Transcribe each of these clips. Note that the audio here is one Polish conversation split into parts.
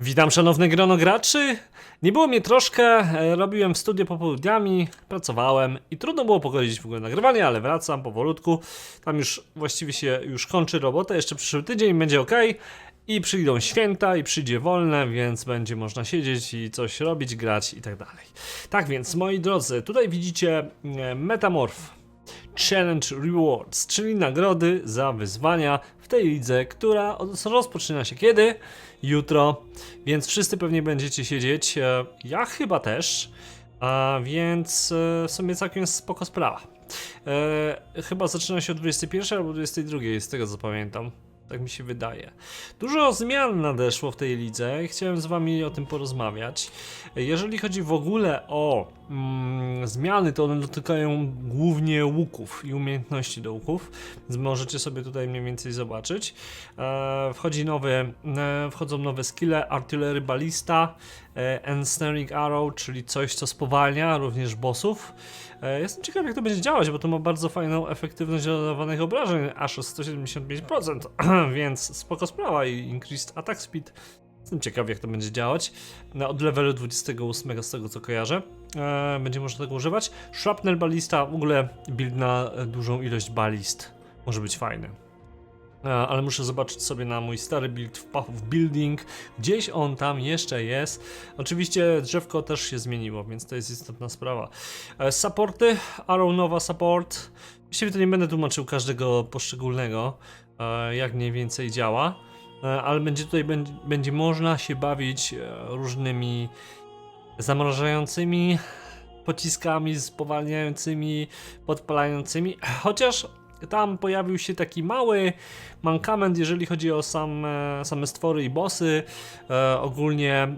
Witam szanowne grono graczy. Nie było mnie troszkę, e, robiłem w studio popołudniami, pracowałem i trudno było pogodzić w ogóle nagrywanie, ale wracam powolutku. Tam już właściwie się już kończy robota, jeszcze przyszły tydzień będzie ok. I przyjdą święta i przyjdzie wolne, więc będzie można siedzieć i coś robić, grać i tak dalej. Tak więc, moi drodzy, tutaj widzicie e, Metamorph Challenge Rewards, czyli nagrody za wyzwania w tej lidze, która od- rozpoczyna się kiedy? Jutro, więc wszyscy pewnie będziecie siedzieć. e, Ja chyba też, a więc e, w sumie całkiem spoko sprawa. E, chyba zaczyna się o 21 albo 22, z tego co pamiętam. Tak mi się wydaje. Dużo zmian nadeszło w tej lidze chciałem z wami o tym porozmawiać. Jeżeli chodzi w ogóle o mm, zmiany, to one dotykają głównie łuków i umiejętności do łuków, możecie sobie tutaj mniej więcej zobaczyć. E, wchodzi nowy, e, wchodzą nowe skille, Artillery Ballista, e, Ensnaring Arrow, czyli coś, co spowalnia również bossów. E, jestem ciekaw, jak to będzie działać, bo to ma bardzo fajną efektywność zadawanych obrażeń, aż o 175%, więc spoko sprawa i increased attack speed. Jestem ciekaw, jak to będzie działać. No, od levelu 28 z tego co kojarzę, e, będzie można tego używać. Shrapnel balista, w ogóle build na e, dużą ilość balist. Może być fajny. E, ale muszę zobaczyć sobie na mój stary build w Path Building. Gdzieś on tam jeszcze jest. Oczywiście drzewko też się zmieniło, więc to jest istotna sprawa. E, supporty, Arrow Nova Support. Właściwie to nie będę tłumaczył każdego poszczególnego, e, jak mniej więcej działa, ale będzie tutaj będzie, można się bawić różnymi zamrażającymi pociskami, spowalniającymi, podpalającymi, chociaż tam pojawił się taki mały mankament, jeżeli chodzi o same, same stwory i bossy. E, ogólnie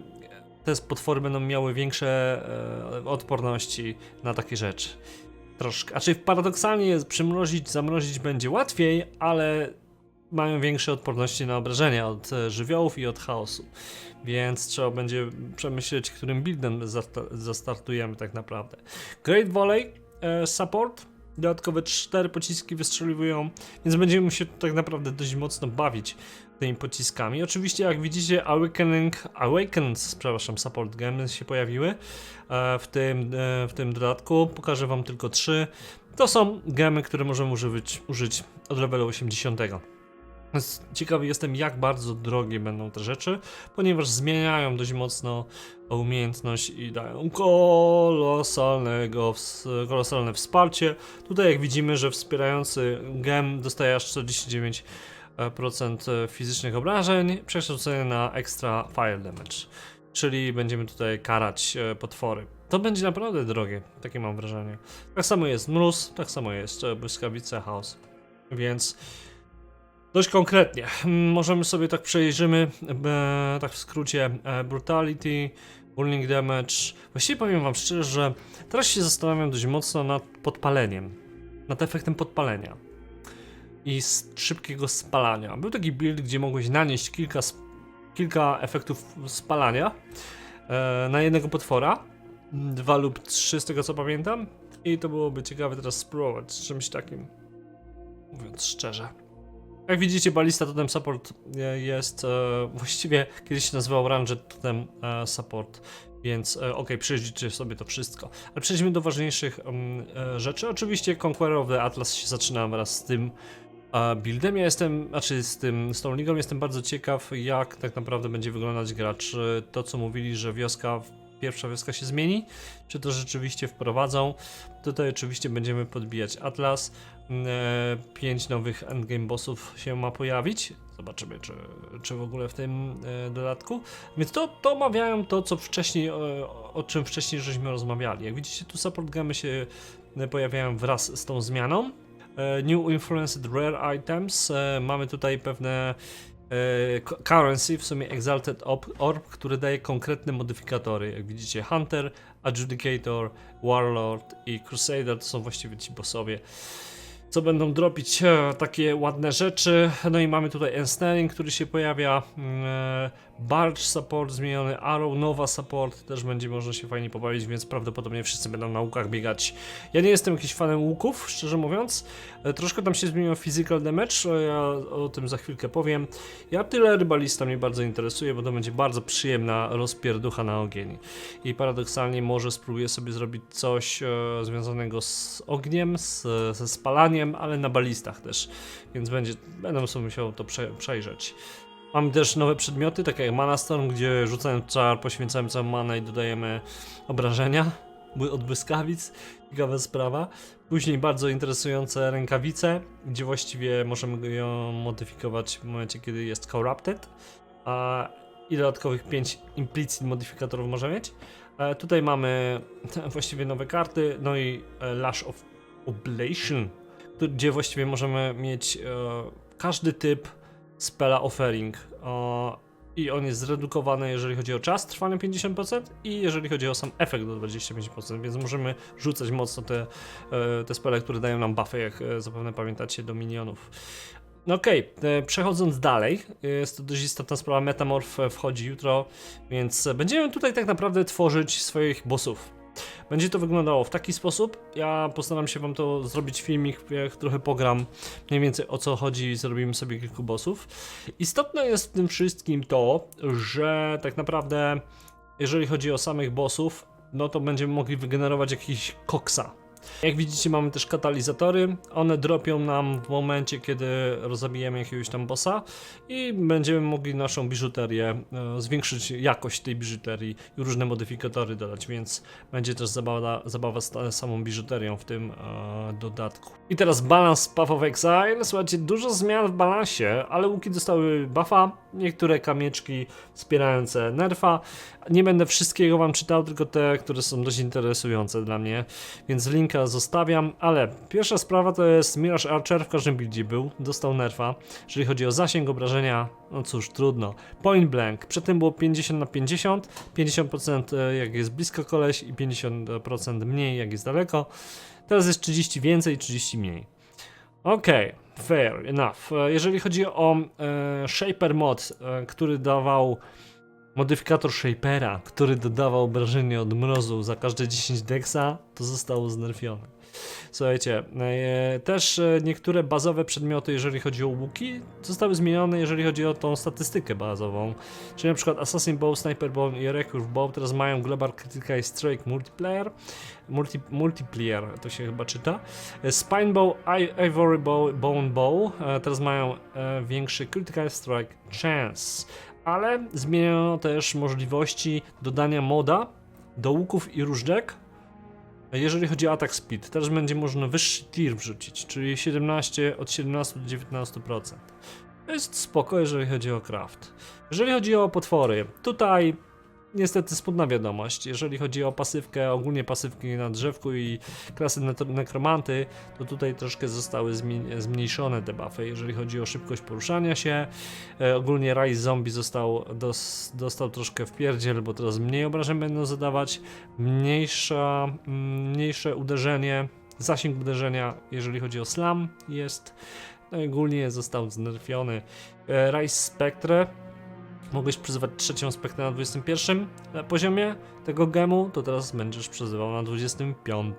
te potwory będą miały większe e, odporności na takie rzeczy. Troszkę. A czyli paradoksalnie jest przymrozić, zamrozić będzie łatwiej, ale mają większe odporności na obrażenia od e, żywiołów i od chaosu. Więc trzeba będzie przemyśleć, którym buildem zasta- zastartujemy tak naprawdę. Great Volley e, Support. Dodatkowe cztery pociski wystrzeliwują, więc będziemy się tak naprawdę dość mocno bawić tymi pociskami. Oczywiście, jak widzicie, Awakening, Awakened, przepraszam, support gemy się pojawiły e, w tym, e, w tym dodatku. Pokażę Wam tylko trzy. To są gemy, które możemy użyć, użyć od levelu 80. Ciekawy jestem, jak bardzo drogie będą te rzeczy, ponieważ zmieniają dość mocno umiejętność i dają kolosalnego, kolosalne wsparcie. Tutaj jak widzimy, że wspierający gem dostaje aż 49% e, fizycznych obrażeń, przekształcony na extra fire damage. Czyli będziemy tutaj karać e, potwory. To będzie naprawdę drogie, takie mam wrażenie. Tak samo jest mróz, tak samo jest e, błyskawice, chaos. Więc dość konkretnie. Mm, Możemy sobie tak przejrzymy, e, tak w skrócie, e, brutality, burning damage. Właściwie powiem wam szczerze, że teraz się zastanawiam dość mocno nad podpaleniem, nad efektem podpalenia i szybkiego spalania. Był taki build, gdzie mogłeś nanieść kilka, kilka efektów spalania e, na jednego potwora, dwa lub trzy z tego co pamiętam i to byłoby ciekawe teraz spróbować z czymś takim, mówiąc szczerze. Jak widzicie, balista totem support e, jest e, właściwie kiedyś się nazywał ranged totem e, support, więc e, ok, sobie to wszystko. Ale przejdźmy do ważniejszych e, rzeczy. Oczywiście Conqueror of the Atlas się zaczyna wraz z tym buildem. Ja jestem, znaczy z tym, z tą ligą jestem bardzo ciekaw, jak tak naprawdę będzie wyglądać gra. Czy to, co mówili, że wioska, pierwsza wioska się zmieni, czy to rzeczywiście wprowadzą. Tutaj oczywiście będziemy podbijać Atlas. E, pięć nowych endgame bossów się ma pojawić. Zobaczymy, czy, czy w ogóle w tym e, dodatku. Więc to, to omawiają to, co wcześniej, e, o czym wcześniej żeśmy rozmawiali. Jak widzicie, tu support gemy się e, pojawiają wraz z tą zmianą. New Influenced Rare Items. Mamy tutaj pewne cu- currency, w sumie Exalted Orb, który daje konkretne modyfikatory. Jak widzicie, Hunter, Adjudicator, Warlord i Crusader to są właściwie ci bossowie co będą dropić e, takie ładne rzeczy. No i mamy tutaj Ensnaring, który się pojawia, mm, e, Barge support zmieniony, Arrow Nova support też będzie można się fajnie pobawić, więc prawdopodobnie wszyscy będą na łukach biegać. Ja nie jestem jakiś fanem łuków, szczerze mówiąc. E, Troszkę tam się zmieniło physical damage, ja o tym za chwilkę powiem. Ja tyle rybalista mnie bardzo interesuje, bo to będzie bardzo przyjemna rozpierducha na ogień. I paradoksalnie może spróbuję sobie zrobić coś e, związanego z ogniem, z, ze spalaniem, ale na balistach też. Więc będzie, będę musiał to prze, przejrzeć. Mamy też nowe przedmioty, takie jak Mana Storm, gdzie rzucając czar poświęcamy całą manę i dodajemy obrażenia od błyskawic. Ciekawa sprawa. Później bardzo interesujące rękawice, gdzie właściwie możemy ją modyfikować w momencie, kiedy jest Corrupted. A i dodatkowych 5 implicit modyfikatorów może mieć. E, tutaj mamy właściwie nowe karty, no i e, Lash of Oblation, gdzie właściwie możemy mieć e, każdy typ spela offering. I on jest zredukowany, jeżeli chodzi o czas trwania 50% i jeżeli chodzi o sam efekt do 25%, więc możemy rzucać mocno te, e, te spele, które dają nam buffy, jak e, zapewne pamiętacie, do minionów. No okej, e, przechodząc dalej, jest to dość istotna sprawa, Metamorph e, wchodzi jutro, więc będziemy tutaj tak naprawdę tworzyć swoich bossów. Będzie to wyglądało w taki sposób. Ja postaram się wam to zrobić filmik, jak trochę pogram mniej więcej o co chodzi zrobimy sobie kilku bossów. Istotne jest w tym wszystkim to, że tak naprawdę jeżeli chodzi o samych bossów, no to będziemy mogli wygenerować jakiś koksa. Jak widzicie mamy też katalizatory, one dropią nam w momencie kiedy rozabijemy jakiegoś tam bossa i będziemy mogli naszą biżuterię, e, zwiększyć jakość tej biżuterii i różne modyfikatory dodać, więc będzie też zabawa, zabawa z samą biżuterią w tym e, dodatku. I teraz balans Path of Exile. Słuchajcie, dużo zmian w balansie, ale łuki dostały buffa, niektóre kamieczki wspierające nerfa. Nie będę wszystkiego wam czytał, tylko te, które są dość interesujące dla mnie, więc linka zostawiam, ale pierwsza sprawa to jest Mirage Archer, w każdym buildzie był, dostał nerfa. Jeżeli chodzi o zasięg obrażenia, no cóż, trudno. Point blank, przedtem było 50 na 50, 50% jak jest blisko koleś i 50% mniej jak jest daleko. Teraz jest 30 więcej, 30 mniej. Okej, fair enough. E, Jeżeli chodzi o e, Shaper mod, e, który dawał modyfikator Shapera, który dodawał obrażenie od mrozu za każde 10 dexa, to zostało znerfione. Słuchajcie, e, też e, niektóre bazowe przedmioty, jeżeli chodzi o łuki, zostały zmienione, jeżeli chodzi o tą statystykę bazową. Czyli na przykład Assassin Bow, Sniper Bow i Recurve Bow teraz mają Global Critical Strike Multiplayer, multi, Multiplayer to się chyba czyta. E, Spine Bow, Ivory Bow, Bone Bow teraz mają większy Critical Strike Chance. Ale zmieniono też możliwości dodania moda do łuków i różdżek, jeżeli chodzi o atak speed, teraz będzie można wyższy tier wrzucić, czyli 17, od 17 do 19%. To jest spoko, jeżeli chodzi o craft. Jeżeli chodzi o potwory, tutaj niestety smutna wiadomość. Jeżeli chodzi o pasywkę, ogólnie pasywki na drzewku i klasy nekromanty, to tutaj troszkę zostały zmniejszone debuffy. Jeżeli chodzi o szybkość poruszania się, e, ogólnie Rise Zombie został, dos, dostał troszkę w pierdziel, bo teraz mniej obrażeń będą zadawać, mniejsza, mm, mniejsze uderzenie, zasięg uderzenia, jeżeli chodzi o slam jest, no ogólnie został znerfiony. E, Rise Spectre, mogłeś przyzywać trzecią spektrę na 21 poziomie tego gemu, to teraz będziesz przyzywał na 25.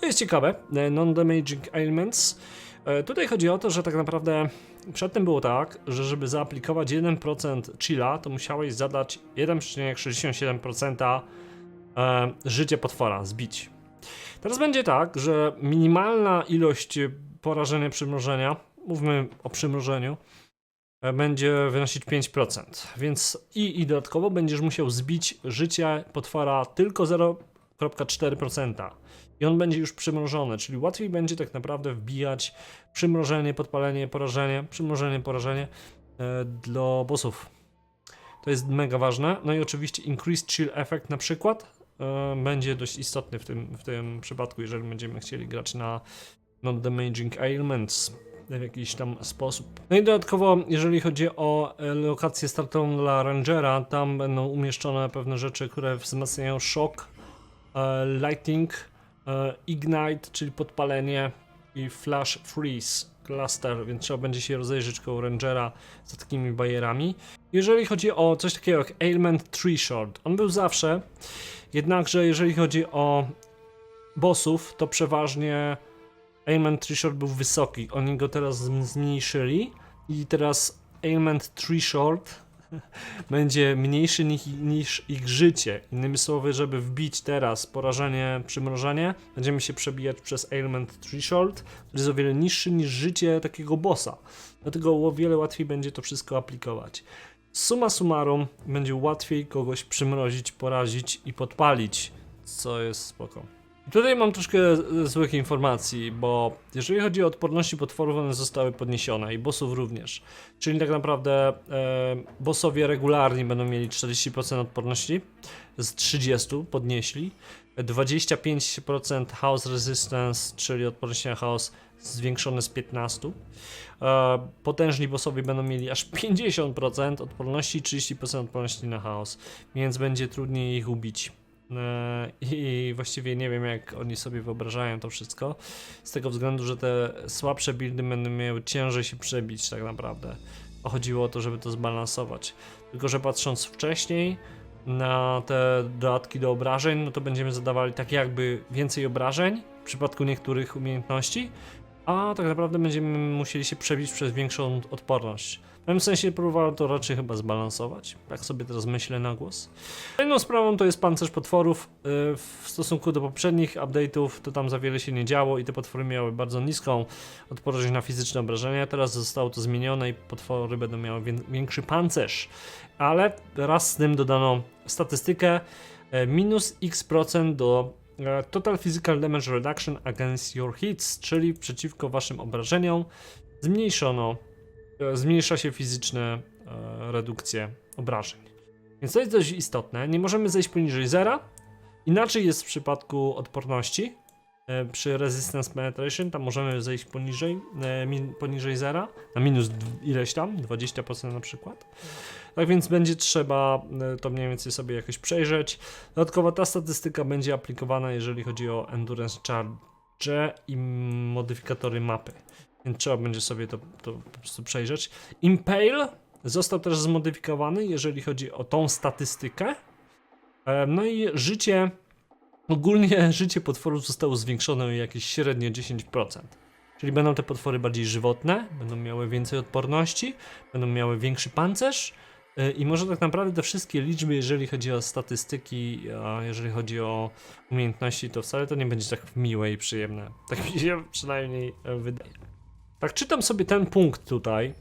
To jest ciekawe. E, Non-damaging ailments. E, Tutaj chodzi o to, że tak naprawdę przedtem było tak, że żeby zaaplikować 1% chilla, to musiałeś zadać 1,67% e, życie potwora, zbić. Teraz będzie tak, że minimalna ilość porażenia przymrożenia, mówmy o przymrożeniu, będzie wynosić 5%. Więc i, i dodatkowo będziesz musiał zbić życie potwora tylko 0,4%. I on będzie już przymrożony, czyli łatwiej będzie tak naprawdę wbijać przymrożenie, podpalenie, porażenie, przymrożenie, porażenie e, dla bossów. To jest mega ważne. No i oczywiście Increased Chill Effect na przykład e, będzie dość istotny w tym, w tym przypadku, jeżeli będziemy chcieli grać na Non-Damaging Ailments w jakiś tam sposób. No i dodatkowo, jeżeli chodzi o e, lokację startową dla Rangera, tam będą umieszczone pewne rzeczy, które wzmacniają szok, e, lighting, e, ignite, czyli podpalenie i flash freeze cluster, więc trzeba będzie się rozejrzeć koło Rangera za takimi bajerami. Jeżeli chodzi o coś takiego jak Ailment Tree Short, on był zawsze, jednakże jeżeli chodzi o bossów, to przeważnie Ailment Tree Short był wysoki. Oni go teraz zm- zmniejszyli i teraz Ailment Tree Short będzie mniejszy niż, niż ich życie. Innymi słowy, żeby wbić teraz porażenie, przymrożenie, będziemy się przebijać przez Ailment Tree Short, który jest o wiele niższy niż życie takiego bossa. Dlatego o wiele łatwiej będzie to wszystko aplikować. Suma summarum, będzie łatwiej kogoś przymrozić, porazić i podpalić, co jest spoko. Tutaj mam troszkę złych informacji, bo jeżeli chodzi o odporności potworów, one zostały podniesione i bossów również. Czyli tak naprawdę e, bossowie regularni będą mieli 40% odporności, z 30 podnieśli. 25% House Resistance, czyli odporność na chaos zwiększone z 15. E, potężni bossowie będą mieli aż 50% odporności i 30% odporności na chaos, więc będzie trudniej ich ubić. E, I właściwie nie wiem, jak oni sobie wyobrażają to wszystko. Z tego względu, że te słabsze buildy będą miały ciężej się przebić, tak naprawdę. Chodziło o to, żeby to zbalansować. Tylko, że patrząc wcześniej na te dodatki do obrażeń, no to będziemy zadawali tak jakby więcej obrażeń w przypadku niektórych umiejętności, a tak naprawdę będziemy musieli się przebić przez większą odporność. W pewnym sensie próbowałem to raczej chyba zbalansować, jak sobie teraz myślę na głos. Kolejną sprawą to jest pancerz potworów. Yy, W stosunku do poprzednich update'ów to tam za wiele się nie działo i te potwory miały bardzo niską odporność na fizyczne obrażenia. Teraz zostało to zmienione i potwory będą miały wię- większy pancerz. Ale raz z tym dodano statystykę e, minus x procent do e, Total Physical Damage Reduction against your hits, czyli przeciwko waszym obrażeniom zmniejszono, zmniejsza się fizyczne e, redukcje obrażeń. Więc to jest dość istotne. Nie możemy zejść poniżej zera. Inaczej jest w przypadku odporności. E, Przy Resistance Penetration tam możemy zejść poniżej, e, poniżej zera, na minus ileś tam, 20% na przykład. Tak więc będzie trzeba e, to mniej więcej sobie jakoś przejrzeć. Dodatkowo ta statystyka będzie aplikowana, jeżeli chodzi o Endurance Charge i modyfikatory mapy. Więc trzeba będzie sobie to, to po prostu przejrzeć. Impale został też zmodyfikowany, jeżeli chodzi o tą statystykę. E, No i życie, ogólnie życie potworów zostało zwiększone o jakieś średnio 10%. Czyli będą te potwory bardziej żywotne, będą miały więcej odporności, będą miały większy pancerz. e, I może tak naprawdę te wszystkie liczby, jeżeli chodzi o statystyki, a jeżeli chodzi o umiejętności, to wcale to nie będzie tak miłe i przyjemne. Tak mi się przynajmniej e, wydaje. Tak czytam sobie ten punkt tutaj.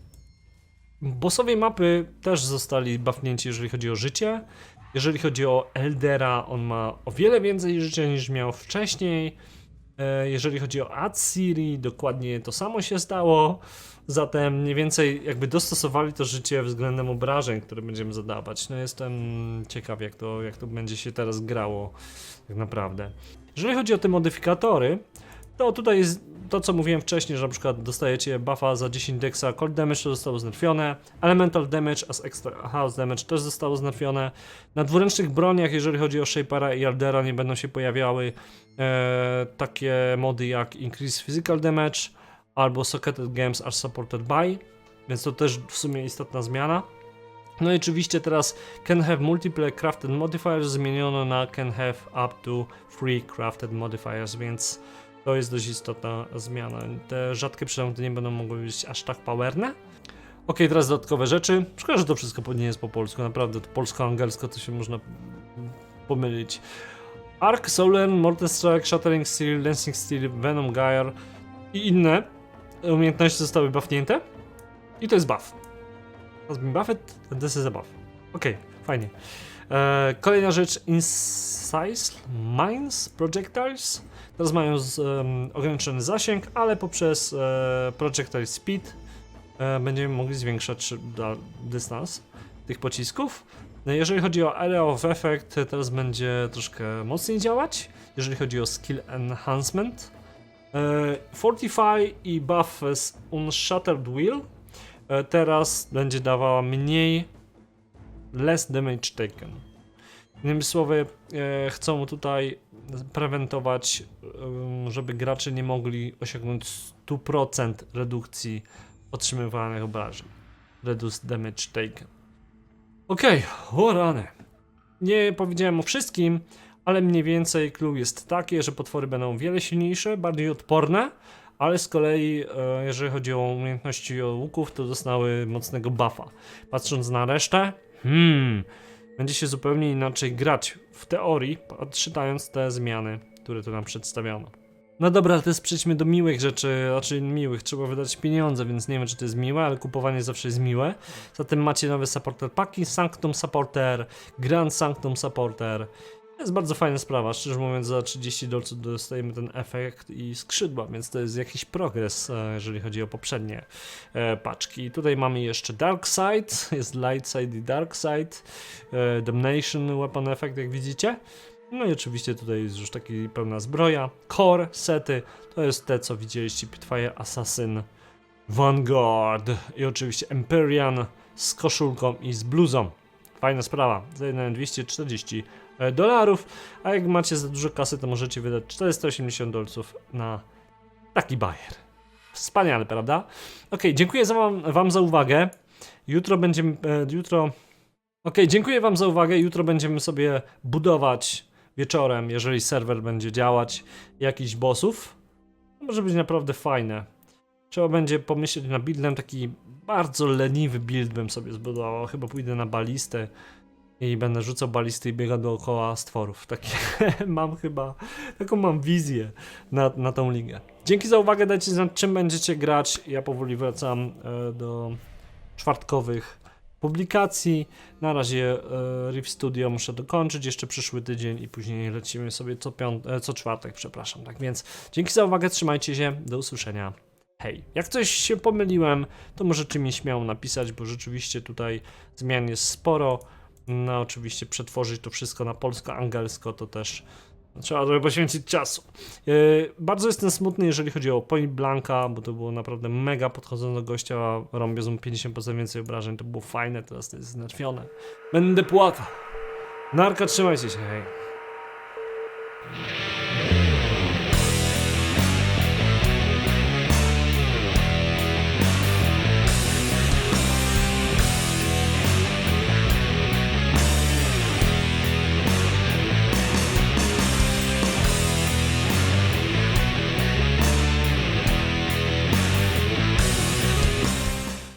Bossowie mapy też zostali buffnięci, jeżeli chodzi o życie. Jeżeli chodzi o Eldera, on ma o wiele więcej życia niż miał wcześniej. E, Jeżeli chodzi o Adsiri, dokładnie to samo się stało. Zatem mniej więcej jakby dostosowali to życie względem obrażeń, które będziemy zadawać. No jestem ciekaw, jak to, jak to będzie się teraz grało tak naprawdę. Jeżeli chodzi o te modyfikatory, to tutaj jest to, co mówiłem wcześniej, że na przykład dostajecie buffa za 10 dexa, cold damage to zostało znerfione, elemental damage as extra house damage też zostało znerfione. Na dwuręcznych broniach, jeżeli chodzi o Shapera i Aldera, nie będą się pojawiały e, takie mody jak increase physical damage albo socketed games are supported by, więc to też w sumie istotna zmiana. No i oczywiście teraz can have multiple crafted modifiers zmieniono na can have up to three crafted modifiers, więc to jest dość istotna zmiana. Te rzadkie przedmioty nie będą mogły być aż tak powerne. Ok, teraz dodatkowe rzeczy. Szkoda, że to wszystko nie jest po polsku. Naprawdę, to polsko-angielsko to się można pomylić. Arc, Solen, Mortal Strike, Shattering Steel, Dancing Steel, Venom Gyre i inne umiejętności zostały buffnięte. I to jest buff. Buffed, and this is a buff. Okej, fajnie. E, kolejna rzecz, Incise Mines Projectiles. Teraz mają z, em, ograniczony zasięg, ale poprzez e, Projectile Speed e, będziemy mogli zwiększać dystans tych pocisków. No, jeżeli chodzi o Area of Effect, teraz będzie troszkę mocniej działać. Jeżeli chodzi o Skill Enhancement. E, Fortify i buff z Unshattered Wheel e, teraz będzie dawała mniej less damage taken. Innymi słowy, e, chcą tutaj prewentować, em, żeby gracze nie mogli osiągnąć 100% redukcji otrzymywanych obrażeń. Reduce damage taken. Okej, o rany. Nie powiedziałem o wszystkim, ale mniej więcej clue jest takie, że potwory będą wiele silniejsze, bardziej odporne, ale z kolei e, jeżeli chodzi o umiejętności łuków, to dostały mocnego buffa. Patrząc na resztę, hmm, będzie się zupełnie inaczej grać w teorii, czytając te zmiany, które tu nam przedstawiono. No dobra, teraz przejdźmy do miłych rzeczy, znaczy miłych, trzeba wydać pieniądze, więc nie wiem czy to jest miłe, ale kupowanie zawsze jest miłe. Zatem macie nowe supporter paki, Sanctum Supporter, Grand Sanctum Supporter. Jest bardzo fajna sprawa, szczerze mówiąc za 30 dolców dostajemy ten efekt i skrzydła, więc to jest jakiś progres, e, jeżeli chodzi o poprzednie e, paczki. Tutaj mamy jeszcze Dark Side, jest Light Side i Dark Side, e, Damnation Weapon Effect jak widzicie. No i oczywiście tutaj jest już taki pełna zbroja. Core sety to jest te, co widzieliście, Pitfire Assassin, Vanguard i oczywiście Empyrean z koszulką i z bluzą. Fajna sprawa, za jedną 240 e, dolarów, a jak macie za dużo kasy, to możecie wydać 480 dolców na taki bajer. Wspaniale, prawda? Ok, dziękuję za wam, wam za uwagę. Jutro będziemy, e, jutro... Ok, dziękuję wam za uwagę. Jutro będziemy sobie budować wieczorem, jeżeli serwer będzie działać, jakichś bossów. Może być naprawdę fajne. Trzeba będzie pomyśleć na buildem, taki bardzo leniwy build bym sobie zbudował. Chyba pójdę na balistę i będę rzucał balisty i biegał dookoła stworów. Takie mam chyba, taką mam wizję na, na tą ligę. Dzięki za uwagę, dajcie znać czym będziecie grać. Ja powoli wracam e, do czwartkowych publikacji. Na razie e, Rift Studio muszę dokończyć, jeszcze przyszły tydzień i później lecimy sobie co, piąt- e, co czwartek, przepraszam. Tak więc dzięki za uwagę, trzymajcie się, do usłyszenia. Hej, jak coś się pomyliłem, to możecie mi śmiało napisać, bo rzeczywiście tutaj zmian jest sporo. No oczywiście przetworzyć to wszystko na polsko-angielsko to też trzeba trochę poświęcić czasu. Yy, bardzo jestem smutny, jeżeli chodzi o Point Blanka, bo to było naprawdę mega podchodzące do gościa, rąbię mu 50% więcej obrażeń, to było fajne, teraz to jest znaczwione. Będę płakał. Narka, trzymajcie się, hej.